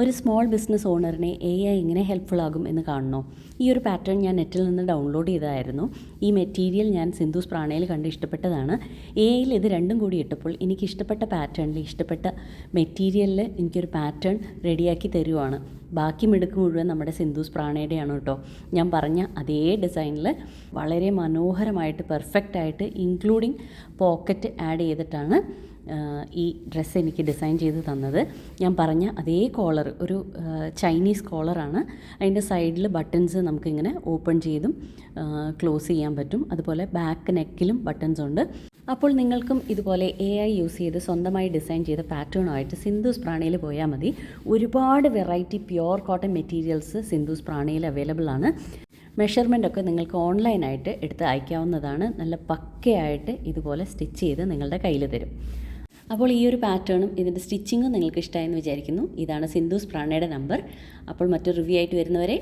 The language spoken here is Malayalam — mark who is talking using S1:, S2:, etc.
S1: ഒരു സ്മോൾ ബിസിനസ് ഓണറിനെ എ ഐ എങ്ങനെ ഹെൽപ്ഫുൾ ആകും എന്ന് കാണണോ ഈ ഒരു പാറ്റേൺ ഞാൻ നെറ്റിൽ നിന്ന് ഡൗൺലോഡ് ചെയ്തായിരുന്നു ഈ മെറ്റീരിയൽ ഞാൻ സിന്ധുസ് പ്രാണയിൽ കണ്ട് ഇഷ്ടപ്പെട്ടതാണ്. എ ഐയിൽ ഇത് രണ്ടും കൂടി ഇട്ടപ്പോൾ എനിക്ക് ഇഷ്ടപ്പെട്ട പാറ്റേണിൽ ഇഷ്ടപ്പെട്ട മെറ്റീരിയലിൽ എനിക്കൊരു പാറ്റേൺ റെഡിയാക്കി തരുവാണ്. ബാക്കി മിടുക്ക് മുഴുവൻ നമ്മുടെ സിന്ധൂസ് പ്രാണയുടെയാണ് കേട്ടോ. ഞാൻ പറഞ്ഞ അതേ ഡിസൈനിൽ വളരെ മനോഹരമായിട്ട് പെർഫെക്റ്റ് ആയിട്ട് ഇൻക്ലൂഡിങ് പോക്കറ്റ് ആഡ് ചെയ്തിട്ടാണ് ഈ ഡ്രസ്സ് എനിക്ക് ഡിസൈൻ ചെയ്ത് തന്നത്. ഞാൻ പറഞ്ഞ അതേ കോളർ ഒരു ചൈനീസ് കോളറാണ് അതിന്റെ സൈഡിൽ ബട്ടൺസ് നമുക്കിങ്ങനെ ഓപ്പൺ ചെയ്തും ക്ലോസ് ചെയ്യാൻ പറ്റും. അതുപോലെ ബാക്ക് നെക്കിലും ബട്ടൺസ് ഉണ്ട്. അപ്പോൾ നിങ്ങൾക്കും ഇതുപോലെ എ ഐ യൂസ് ചെയ്ത് സ്വന്തമായി ഡിസൈൻ ചെയ്ത പാറ്റേണുമായിട്ട് സിന്ധുസ് പ്രാണയിൽ പോയാൽ മതി. ഒരുപാട് variety pure cotton materials Sindhu's പ്രാണയിൽ available ആണ്. മെഷർമെന്റ് ഒക്കെ നിങ്ങൾക്ക് ഓൺലൈനായിട്ട് എടുത്ത് അയക്കാവുന്നതാണ്. നല്ല പക്കയായിട്ട് ഇതുപോലെ സ്റ്റിച്ച് ചെയ്ത് നിങ്ങളുടെ കയ്യിൽ തരും. അപ്പോൾ ഈ ഒരു പാറ്റേണും ഇതിന്റെ സ്റ്റിച്ചിങ്ങും നിങ്ങൾക്ക് ഇഷ്ടമായെന്ന് വിചാരിക്കുന്നു. ഇതാണ് സിന്ധുസ് പ്രാണയുടെ നമ്പർ. അപ്പോൾ മറ്റൊരു റിവ്യൂ ആയിട്ട് വരുന്നവരെ